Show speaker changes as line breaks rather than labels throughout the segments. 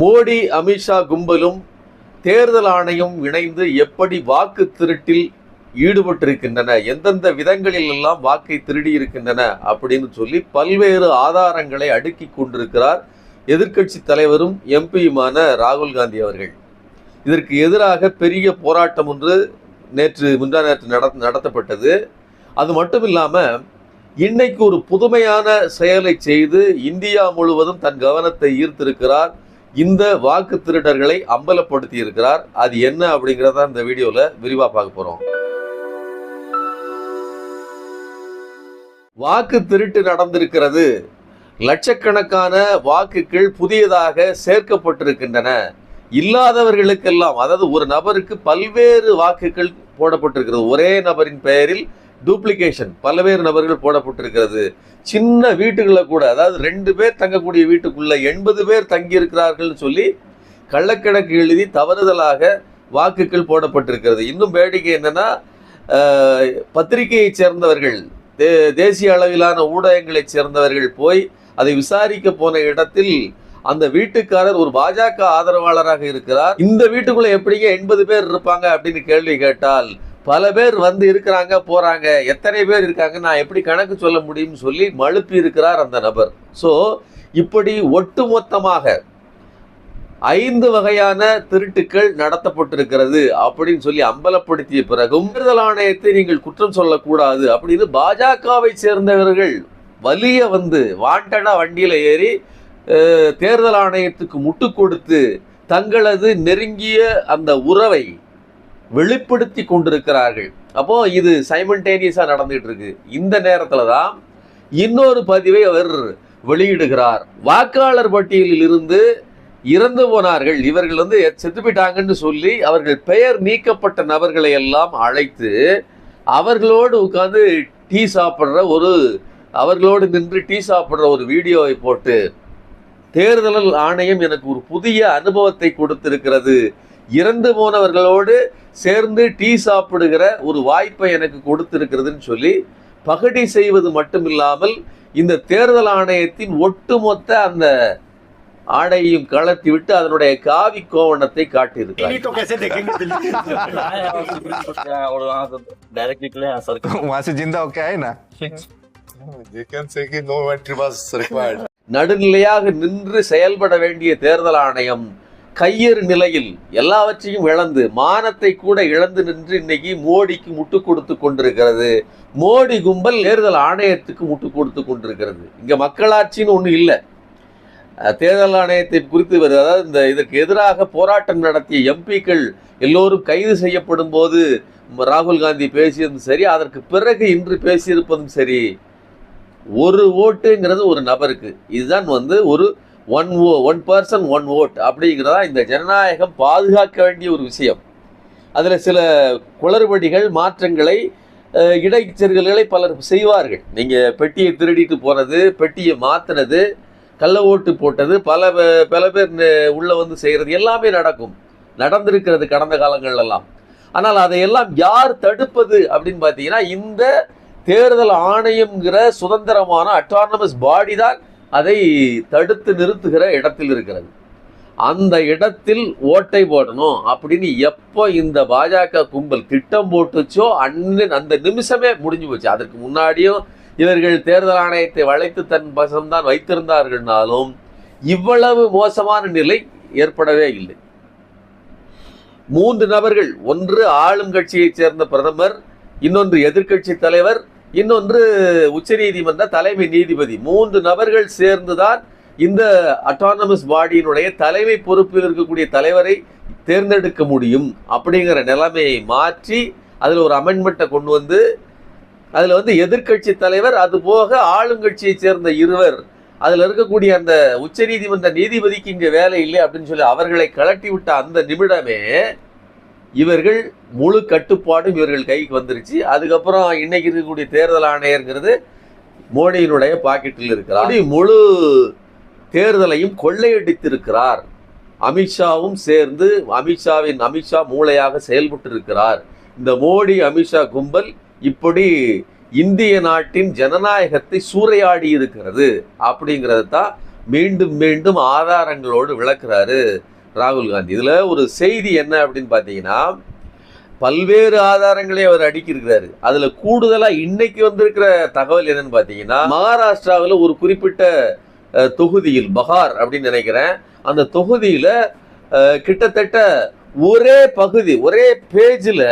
மோடி அமித்ஷா கும்பலும் தேர்தல் ஆணையம் இணைந்து எப்படி வாக்கு திருட்டில் ஈடுபட்டிருக்கின்றன எந்தெந்த விதங்களில் எல்லாம் வாக்கை திருடி இருக்கின்றன அப்படின்னு சொல்லி பல்வேறு ஆதாரங்களை அடுக்கி கொண்டிருக்கிறார் எதிர்க்கட்சி தலைவரும் எம்பியுமான ராகுல் காந்தி அவர்கள். இதற்கு எதிராக பெரிய போராட்டம் ஒன்று நேற்று முந்தா நேற்று நட நடத்தப்பட்டது. அது மட்டும் இல்லாமல் இன்னைக்கு ஒரு புதுமையான செயலை செய்து இந்தியா முழுவதும் தன் கவனத்தை ஈர்த்திருக்கிறார் இந்த வாக்கு திருடர்களை அம்பலப்படுத்தி இருக்கிறார் அது என்ன அப்படிங்கிறத இந்த வீடியோவில் விரிவாக பார்க்க போகிறோம் வாக்கு திருட்டு நடந்திருக்கிறது. லட்சக்கணக்கான வாக்குகள் புதியதாக சேர்க்கப்பட்டிருக்கின்றன. இல்லாதவர்களுக்கெல்லாம் அதாவது ஒரு நபருக்கு பல்வேறு வாக்குகள் போடப்பட்டிருக்கிறது. ஒரே நபரின் பெயரில் டூப்ளிகேஷன் பல்வேறு நபர்கள் போடப்பட்டிருக்கிறது. சின்ன வீட்டுகளை கூட அதாவது ரெண்டு பேர் தங்கக்கூடிய வீட்டுக்குள்ள எண்பது பேர் தங்கியிருக்கிறார்கள்னு சொல்லி கள்ளக்கணக்கு எழுதி தவறுதலாக வாக்குகள் போடப்பட்டிருக்கிறது. இன்னும் வேடிக்கை என்னன்னா பத்திரிகையை சேர்ந்தவர்கள் தே தேசிய அளவிலான ஊடகங்களைச் சேர்ந்தவர்கள் போய் அதை விசாரிக்க போன இடத்தில் அந்த வீட்டுக்காரர் ஒரு பாஜக ஆதரவாளராக இருக்கிறார். இந்த வீட்டுக்குள்ள எப்படிங்க எண்பது பேர் இருப்பாங்க அப்படின்னு கேள்வி கேட்டால் பல பேர் வந்து இருக்கிறாங்க போகிறாங்க எத்தனை பேர் இருக்காங்க நான் எப்படி கணக்கு சொல்ல முடியும்னு சொல்லி மழுப்பி இருக்கிறார் அந்த நபர். ஸோ இப்படி ஒட்டுமொத்தமாக ஐந்து வகையான திருட்டுக்கள் நடத்தப்பட்டிருக்கிறது அப்படின்னு சொல்லி அம்பலப்படுத்திய பிறகும் தேர்தல் ஆணையத்தை நீங்கள் குற்றம் சொல்லக்கூடாது அப்படின்னு பாஜகவை சேர்ந்தவர்கள் வலிய வந்து வாண்டடா வண்டியில் ஏறி தேர்தல் ஆணையத்துக்கு முட்டு கொடுத்து தங்களது நெருங்கிய அந்த உறவை வெளிப்படுத்தி கொண்டிருக்கிறார்கள். அப்போ இது சைமன்டேனியஸா நடந்துட்டு இருக்கு இந்த நேரத்துல தான் இன்னொரு பதிவை அவர் வெளியிடுகிறார். வாக்காளர் பட்டியலில் இருந்து இறந்து போனார்கள். இவர்கள் வந்து செத்து போயிட்டாங்கன்னு சொல்லி அவர்கள் பெயர் நீக்கப்பட்ட நபர்களை எல்லாம் அழைத்து அவர்களோடு உட்காந்து டீ சாப்பிட்ற ஒரு அவர்களோடு நின்று டீ சாப்பிட்ற ஒரு வீடியோவை போட்டு தேர்தல் ஆணையம் எனக்கு ஒரு புதிய அனுபவத்தை கொடுத்திருக்கிறது. இறந்து போனவர்களோடு சேர்ந்து டீ சாப்பிடுகிற ஒரு வாய்ப்பை எனக்கு கொடுத்திருக்கிறதுன்னு சொல்லி பகடி செய்வது மட்டுமில்லாமல் இந்த தேர்தல் ஆணையத்தின் ஒட்டுமொத்த அந்த ஆடையையும் கலத்தி விட்டு அதனுடைய காவி கோவணத்தை காட்டியிருக்கிறார். நடுநிலையாக நின்று செயல்பட வேண்டிய தேர்தல் ஆணையம் கையறு நிலையில் எல்லாவற்றையும் இழந்து மானத்தை கூட இழந்து நின்று இன்னைக்கு மோடிக்கு முட்டு கொடுத்து கொண்டிருக்கிறது. மோடி கும்பல் தேர்தல் ஆணையத்துக்கு முட்டு கொடுத்து கொண்டிருக்கிறது. இங்கே மக்களாட்சின்னு ஒன்றும் இல்லை. தேர்தல் ஆணையத்தை குறித்து வருது அதாவது இந்த இதற்கு எதிராக போராட்டம் நடத்திய எம்பிக்கள் எல்லோரும் கைது செய்யப்படும் போது ராகுல் காந்தி பேசியதும் சரி அதற்கு பிறகு இன்று பேசியிருப்பதும் சரி. ஒரு ஓட்டுங்கிறது ஒரு நபருக்கு. இதுதான் வந்து ஒரு one o one person one vote அப்படிங்கிறதா இந்த ஜனநாயகம் பாதுகாக்க வேண்டிய ஒரு விஷயம். அதில் சில குளறுபடிகள் மாற்றங்களை அஹ், இடைச்செருகல்களை பலர் செய்வார்கள். நீங்கள் பெட்டியை திருடிட்டு போனது பெட்டியை மாற்றினது கள்ள ஓட்டு போட்டது பல பல பேர் உள்ளே வந்து செய்கிறது எல்லாமே நடக்கும். நடந்திருக்கிறது கடந்த காலங்கள்லாம் ஆனால் அதையெல்லாம் யார் தடுப்பது அப்படின்னு பார்த்தீங்கன்னா இந்த தேர்தல் ஆணையம்ங்கிற சுதந்திரமான அட்டானமஸ் பாடி தான் அதை தடுத்து நிறுத்துகிற இடத்தில் இருக்கிறது. அந்த இடத்தில் ஓட்டை போடணும் அப்படின்னு எப்போ இந்த பாஜக கும்பல் திட்டம் போட்டுச்சோ அண்ணன் அந்த நிமிஷமே முடிஞ்சு போச்சு. அதற்கு முன்னாடியும் இவர்கள் தேர்தல் ஆணையத்தை வளைத்து தன் வசம்தான் வைத்திருந்தார்கள்னாலும் இவ்வளவு மோசமான நிலை ஏற்படவே இல்லை. மூன்று நபர்கள் ஒன்று ஆளும் கட்சியைச் சேர்ந்த பிரதமர் இன்னொன்று எதிர்க்கட்சி தலைவர் இன்னொன்று உச்சநீதிமன்ற தலைமை நீதிபதி. மூன்று நபர்கள் சேர்ந்துதான் இந்த அட்டானமஸ் பாடியினுடைய தலைமை பொறுப்பில் இருக்கக்கூடிய தலைவரை தேர்ந்தெடுக்க முடியும் அப்படிங்கிற நிலைமையை மாற்றி அதில் ஒரு அமெண்ட்மெண்ட்டை கொண்டு வந்து அதில் வந்து எதிர்க்கட்சி தலைவர் அது போக ஆளுங்கட்சியைச் சேர்ந்த இருவர் அதில் இருக்கக்கூடிய அந்த உச்சநீதிமன்ற நீதிபதிக்கு இங்கே வேலை இல்லை அப்படின்னு சொல்லி அவர்களை கலட்டி விட்ட அந்த நிமிடமே இவர்கள் முழு கட்டுப்பாடும் இவர்கள் கைக்கு வந்துருச்சு. அதுக்கப்புறம் இன்னைக்கு இருக்கக்கூடிய தேர்தல் ஆணையர்ங்கிறது மோடியினுடைய பாக்கெட்டில் இருக்கிறார். முழு தேர்தலையும் கொள்ளையடித்திருக்கிறார். அமித்ஷாவும் சேர்ந்து அமித்ஷாவின் அமித்ஷா மூளையாக செயல்பட்டு இருக்கிறார் இந்த மோடி அமித்ஷா கும்பல் இப்படி இந்திய நாட்டின் ஜனநாயகத்தை சூறையாடி இருக்கிறது அப்படிங்கிறது தான் மீண்டும் மீண்டும் ஆதாரங்களோடு விளக்குறாரு. ராகுல் காந்தி. இதில் ஒரு செய்தி என்ன அப்படின்னு பார்த்தீங்கன்னா பல்வேறு ஆதாரங்களை அவர் அடிக்கிருக்கிறாரு அதுல கூடுதலா இன்னைக்கு வந்திருக்கிற தகவல் என்னன்னு பார்த்தீங்கன்னா மகாராஷ்டிராவில் ஒரு குறிப்பிட்ட தொகுதியில் பகார் அப்படின்னு நினைக்கிறேன். அந்த தொகுதியில கிட்டத்தட்ட ஒரே பகுதி ஒரே பேஜில்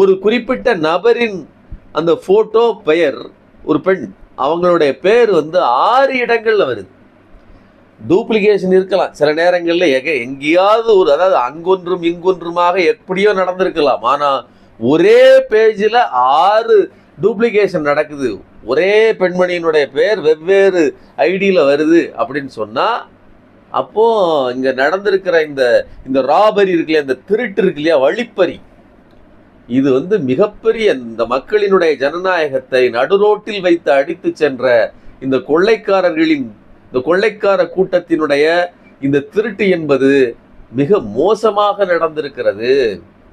ஒரு குறிப்பிட்ட நபரின் அந்த ஃபோட்டோ பெயர் ஒரு பெண். அவங்களுடைய பெயர் வந்து ஆறு இடங்கள்ல வருது. டூப்ளிகேஷன் இருக்கலாம். சில நேரங்களில் எக எங்கேயாவது ஒரு அதாவது அங்கொன்றும் இங்கொன்றுமாக எப்படியோ நடந்திருக்கலாம். ஆனால் ஒரே பேஜில் ஆறு டூப்ளிகேஷன் நடக்குது. ஒரே பெண்மணியினுடைய பேர் வெவ்வேறு ஐடியில் வருது அப்படின்னு சொன்னால் அப்போ இங்கே நடந்திருக்கிற இந்த இந்த ராபரி இருக்குல்லையா இந்த திருட்டு இருக்கு இல்லையா வழிப்பறி. இது வந்து மிகப்பெரிய இந்த மக்களினுடைய ஜனநாயகத்தை நடுரோட்டில் வைத்து அடித்து சென்ற இந்த கொள்ளைக்காரர்களின் இந்த கொள்ளைக்கார கூட்டத்தினுடைய இந்த திருட்டு என்பது மிக மோசமாக நடந்திருக்கிறது.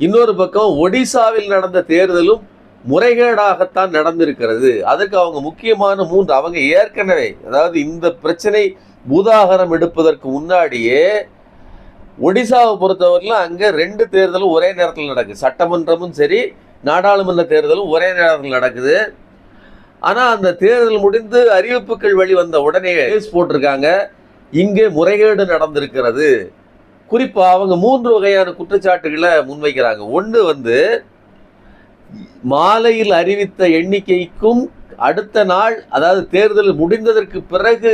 இன்னொரு பக்கம் ஒடிசாவில் நடந்த தேர்தலும் முறைகேடாகத்தான் நடந்திருக்கிறது. அதற்கு அவங்க முக்கியமான மூன்று அவங்க ஏற்கனவே அதாவது இந்த பிரச்சனை பூதாகரம் எடுப்பதற்கு முன்னாடியே ஒடிசாவை பொறுத்தவரையிலும் அங்கே ரெண்டு தேர்தலும் ஒரே நேரத்தில் நடக்குது. சட்டமன்றமும் சரி நாடாளுமன்ற தேர்தலும் ஒரே நேரத்தில் நடக்குது. ஆனா அந்த தேர்தல் முடிந்து அறிவிப்புகள் வெளிவந்த உடனே கேஸ் போட்டிருக்காங்க. இங்கே முறைகேடு நடந்திருக்கிறது. குறிப்பா அவங்க மூன்று வகையான குற்றச்சாட்டுகளை முன்வைக்கிறாங்க. ஒன்று வந்து மாலையில் அறிவித்த எண்ணிக்கைக்கும் அடுத்த நாள் அதாவது தேர்தல் முடிந்ததற்கு பிறகு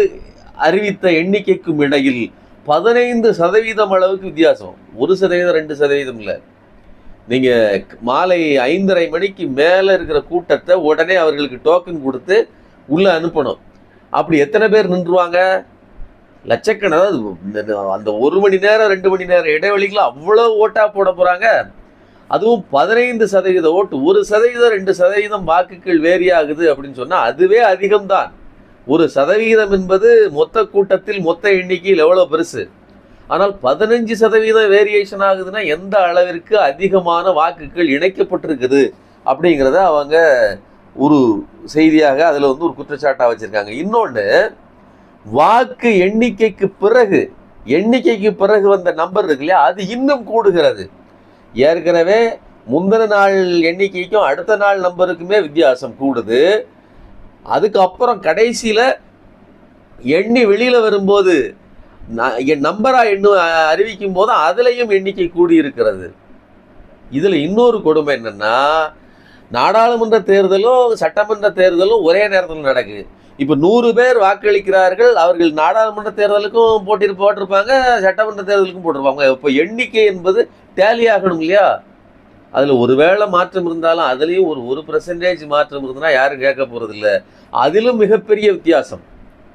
அறிவித்த எண்ணிக்கைக்கும் இடையில் பதினைந்து சதவீதம் அளவுக்கு வித்தியாசம். ஒரு சதவீதம் ரெண்டு சதவீதம் இல்லை. நீங்கள் மாலை ஐந்தரை மணிக்கு மேலே இருக்கிற கூட்டத்தை உடனே அவர்களுக்கு டோக்கன் கொடுத்து உள்ளே அனுப்பணும். அப்படி எத்தனை பேர் நின்றுவாங்க? லட்சக்கண அந்த ஒரு மணி நேரம் ரெண்டு மணி நேரம் இடைவெளிக்குள்ள அவ்வளோ ஓட்டாக போட போகிறாங்க அதுவும் பதினைந்து சதவீத ஓட்டு ஒரு சதவீதம் ரெண்டு சதவீதம் வாக்குகள் வேரி ஆகுது அப்படின்னு சொன்னால் அதுவே அதிகம்தான். ஒரு சதவீதம் என்பது மொத்த கூட்டத்தில் மொத்த எண்ணிக்கையில் எவ்வளோ பெருசு? ஆனால் பதினஞ்சு சதவீதம் வேரியேஷன் ஆகுதுன்னா எந்த அளவிற்கு அதிகமான வாக்குகள் இணைக்கப்பட்டிருக்குது அப்படிங்கிறத அவங்க ஒரு செய்தியாக அதில் வந்து ஒரு குற்றச்சாட்டாக வச்சுருக்காங்க. இன்னொன்று வாக்கு எண்ணிக்கைக்கு பிறகு எண்ணிக்கைக்கு பிறகு வந்த நம்பர் இருக்கு இல்லையா? அது இன்னும் கூடுகிறது. ஏற்கனவே முந்தின நாள் எண்ணிக்கைக்கும் அடுத்த நாள் நம்பருக்குமே வித்தியாசம் கூடுது. அதுக்கப்புறம் கடைசியில் எண்ணி வெளியில் வரும்போது ந- என் நம்பரா எண்ணு அறிவிக்கும் போது அதுலேயும் எண்ணிக்கை கூடி இருக்கிறது இன்னொரு கொடுமை என்னென்னா நாடாளுமன்ற தேர்தலும் சட்டமன்ற தேர்தலும் ஒரே நேரத்தில் நடக்குது. இப்போ நூறு பேர் வாக்களிக்கிறார்கள் அவர்கள் நாடாளுமன்ற தேர்தலுக்கும் போட்டி போட்டிருப்பாங்க சட்டமன்ற தேர்தலுக்கும் போட்டிருப்பாங்க. இப்போ எண்ணிக்கை என்பது டேலி ஆகணும் இல்லையா? அதில் ஒருவேளை மாற்றம் இருந்தாலும் அதுலேயும் ஒரு ஒரு பர்சன்டேஜ் மாற்றம் இருந்ததுன்னா யாரும் கேட்க போகிறதில்ல அதிலும் மிகப்பெரிய வித்தியாசம்.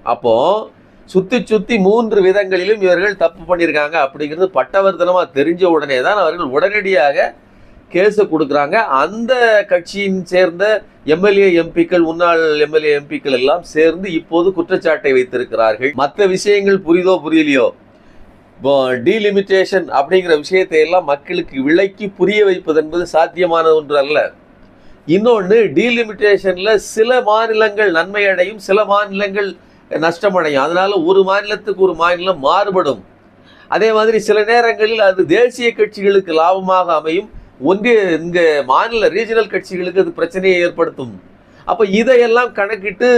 அப்போது சுத்தி சுத்தி மூன்று விதங்களிலும் இவர்கள் தப்பு பண்ணியிருக்காங்க அப்படிங்கிறது பட்டவர்த்தனமாக தெரிஞ்ச உடனே தான் அவர்கள் உடனடியாக கேஸை கொடுக்குறாங்க. அந்த கட்சியின் சேர்ந்த எம்எல்ஏ எம்பிக்கள் முன்னாள் எம்எல்ஏ எம்பிக்கள் எல்லாம் சேர்ந்து இப்போது குற்றச்சாட்டை வைத்திருக்கிறார்கள். மற்ற விஷயங்கள் புரிதோ புரியலையோ? இப்போ டீலிமிட்டேஷன் அப்படிங்கிற விஷயத்தை எல்லாம் மக்களுக்கு விலைக்கு புரிய வைப்பது என்பது சாத்தியமான ஒன்று அல்ல. இன்னொன்று டீலிமிட்டேஷனில் சில மாநிலங்கள் நன்மை அடையும் சில மாநிலங்கள் நஷ்டமடையும். அதனால ஒரு மாநிலத்துக்கு ஒரு மாநிலம் மாறுபடும். அதே மாதிரி சில நேரங்களில் அது தேசிய கட்சிகளுக்கு லாபமாக அமையும். ஒன்றிய இந்த மாநில ரீஜனல் கட்சிகளுக்கு அது பிரச்சனையை ஏற்படுத்தும். அப்போ இதையெல்லாம் கணக்கிட்டு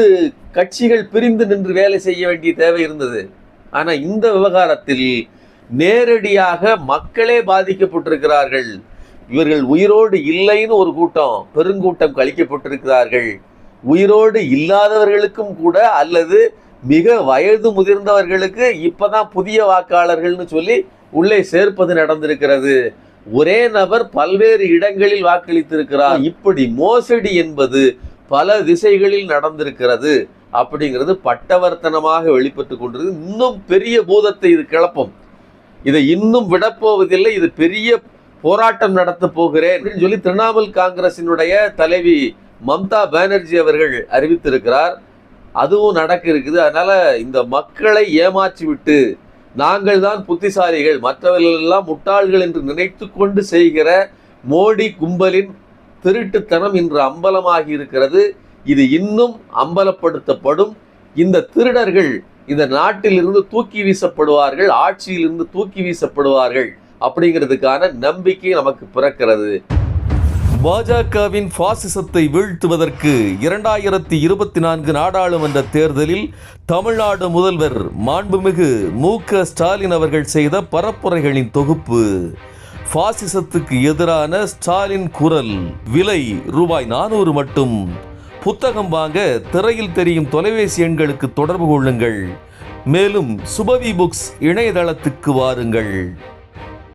கட்சிகள் பிரிந்து நின்று வேலை செய்ய வேண்டிய தேவை இருந்தது. ஆனால் இந்த விவகாரத்தில் நேரடியாக மக்களே பாதிக்கப்பட்டிருக்கிறார்கள். இவர்கள் உயிரோடு இல்லைன்னு ஒரு கூட்டம் பெருங்கூட்டம் கழிக்கப்பட்டிருக்கிறார்கள். உயிரோடு இல்லாதவர்களுக்கும் கூட அல்லது மிக வயது முதிர்ந்தவர்களுக்கு இப்பதான் புதிய வாக்காளர்கள்னு சொல்லி உள்ளே சேர்ப்பது நடந்திருக்கிறது. ஒரே நபர் பல்வேறு இடங்களில் வாக்களித்திருக்கிறார். இப்படி மோசடி என்பது பல திசைகளில் நடந்திருக்கிறது அப்படிங்கிறது பட்டவர்த்தனமாக வெளிப்பட்டு கொண்டது இன்னும் பெரிய பூதத்தை இது கிளப்பும். இதை இன்னும் விடப்போவதில்லை. இது பெரிய போராட்டம் நடத்த போகிறேன் அப்படின்னு சொல்லி திரிணாமுல் காங்கிரசினுடைய தலைவி மம்தா பானர்ஜி அவர்கள் அறிவித்திருக்கிறார். அதுவும் நடக்க இருக்குது அதனால இந்த மக்களை ஏமாற்றி விட்டு நாங்கள் தான் புத்திசாலிகள். மற்றவர்கள் எல்லாம் முட்டாள்கள் என்று நினைத்து கொண்டு செய்கிற மோடி கும்பலின் திருட்டுத்தனம் இன்று அம்பலமாகி இருக்கிறது. இது இன்னும் அம்பலப்படுத்தப்படும். இந்த திருடர்கள் இந்த நாட்டிலிருந்து தூக்கி வீசப்படுவார்கள் ஆட்சியிலிருந்து தூக்கி வீசப்படுவார்கள் அப்படிங்கிறதுக்கான நம்பிக்கை நமக்கு பிறக்கிறது. பாஜகவின் பாசிசத்தை வீழ்த்துவதற்கு இரண்டாயிரத்தி இருபத்தி நான்கு நாடாளுமன்ற தேர்தலில் தமிழ்நாடு முதல்வர் மாண்புமிகு மு க ஸ்டாலின் அவர்கள் செய்த பரப்புரைகளின் தொகுப்பு. பாசிசத்துக்கு எதிரான ஸ்டாலின் குரல் விலை ரூபாய் நானூறு மட்டும். புத்தகம் வாங்க திரையில் தெரியும் தொலைபேசி எண்களுக்கு தொடர்பு கொள்ளுங்கள். மேலும் சுபவி புக்ஸ் இணையதளத்துக்கு வாருங்கள்.